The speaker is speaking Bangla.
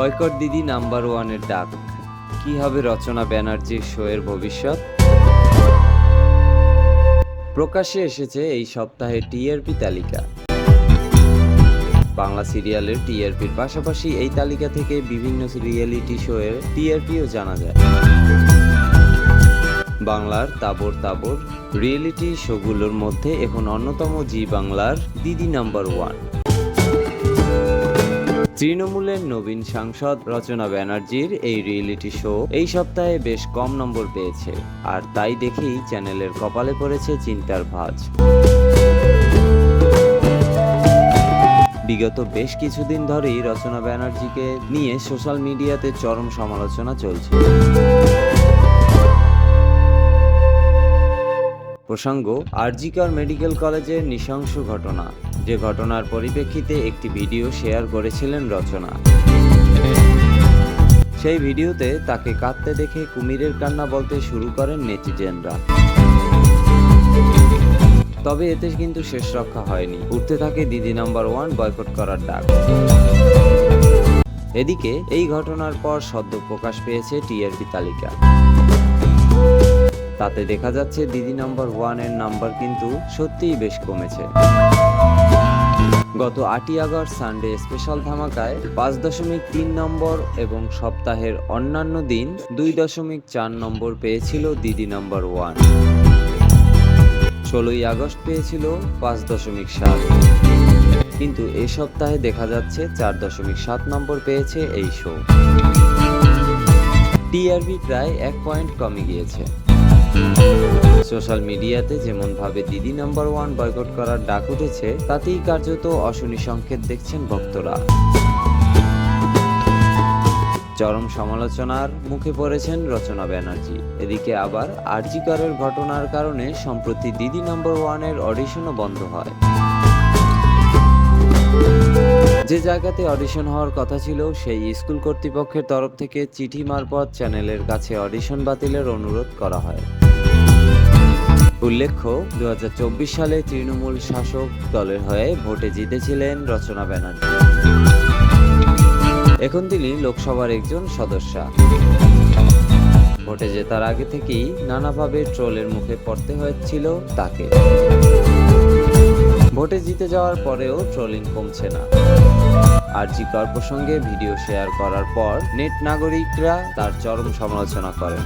বয়কট দিদি নাম্বার ওয়ানের ডাক। কি হবে রচনা ব্যানার্জির শোয়ের ভবিষ্যৎ? প্রকাশ্যে এসেছে এই সপ্তাহে টিআরপি তালিকা। বাংলা সিরিয়ালের টিআরপির পাশাপাশি এই তালিকা থেকে বিভিন্ন রিয়েলিটি শোয়ের টিআরপিও জানা যায়। বাংলার তাবর তাবর রিয়েলিটি শোগুলোর মধ্যে এখন অন্যতম জি বাংলার দিদি নাম্বার ওয়ান। তৃণমূলের নবীন সাংসদ রচনা ব্যানার্জির এই রিয়েলিটি শো এই সপ্তাহে বেশ কম নম্বর পেয়েছে। আর তাই দেখেই চ্যানেলের কপালে পড়েছে চিন্তার ভাজ। বিগত বেশ কিছুদিন ধরেই রচনা ব্যানার্জিকে নিয়ে সোশ্যাল মিডিয়াতে চরম সমালোচনা চলছে। প্রসঙ্গ, আরজিকর মেডিকেল কলেজের নৃশংস ঘটনা। যে ঘটনার পরিপ্রেক্ষিতে একটি ভিডিও শেয়ার করেছিলেন রচনা। সেই ভিডিওতে তাকে কাঁদতে দেখে কুমিরের কান্না বলতে শুরু করেন নেটিজেনরা। তবে এতে কিন্তু শেষ রক্ষা হয়নি। উঠতে থাকে দিদি নাম্বার ওয়ান বয়কট করার ডাক। এদিকে এই ঘটনার পর সদ্য প্রকাশ পেয়েছে টিআরপি তালিকা। তাতে দেখা যাচ্ছে দিদি নাম্বার ওয়ানের নাম্বার কিন্তু সত্যিই বেশ কমেছে। গত আটই আগস্ট সানডে স্পেশাল ধামাকায় পাঁচ দশমিক তিন নম্বর এবং সপ্তাহের অন্যান্য দিন দুই দশমিক চার নম্বর পেয়েছিল দিদি নাম্বার ওয়ান। ষোলোই আগস্ট পেয়েছিল পাঁচ দশমিক সাত। কিন্তু এ সপ্তাহে দেখা যাচ্ছে চার দশমিক সাত নম্বর পেয়েছে এই শো। টিআরবি প্রায় এক পয়েন্ট কমে গিয়েছে। সোশ্যাল মিডিয়াতে যেমন ভাবে দিদি নাম্বার ওয়ান বয়কট করার ডাক উঠেছে, তাতেই কার্যত অশনি সংকেত দেখছেন ভক্তরা। চরম সমালোচনার মুখে পড়েছেন রচনা ব্যানার্জি। এদিকে আবার আরজিকরের ঘটনার কারণে সম্প্রতি দিদি নাম্বার ওয়ানের অডিশনও বন্ধ হয়। যে জায়গাতে অডিশন হওয়ার কথা ছিল, সেই স্কুল কর্তৃপক্ষের তরফ থেকে চিঠি মারফত চ্যানেলের কাছে অডিশন বাতিলের অনুরোধ করা হয়। উল্লেখ্য দু হাজার চব্বিশ সালে তৃণমূল শাসক দলের হয়ে ভোটে জিতেছিলেন রচনা ব্যানার্জি। এখন তিনি লোকসভার একজন সদস্যা। ভোটে জেতার আগে থেকেই নানাভাবে ট্রোলের মুখে পড়তে হয়েছিল তাকে। ভোটে জিতে যাওয়ার পরেও ট্রোলিং কমছে না। আর জি কর প্রসঙ্গে ভিডিও শেয়ার করার পর নেট নাগরিকরা তার চরম সমালোচনা করেন।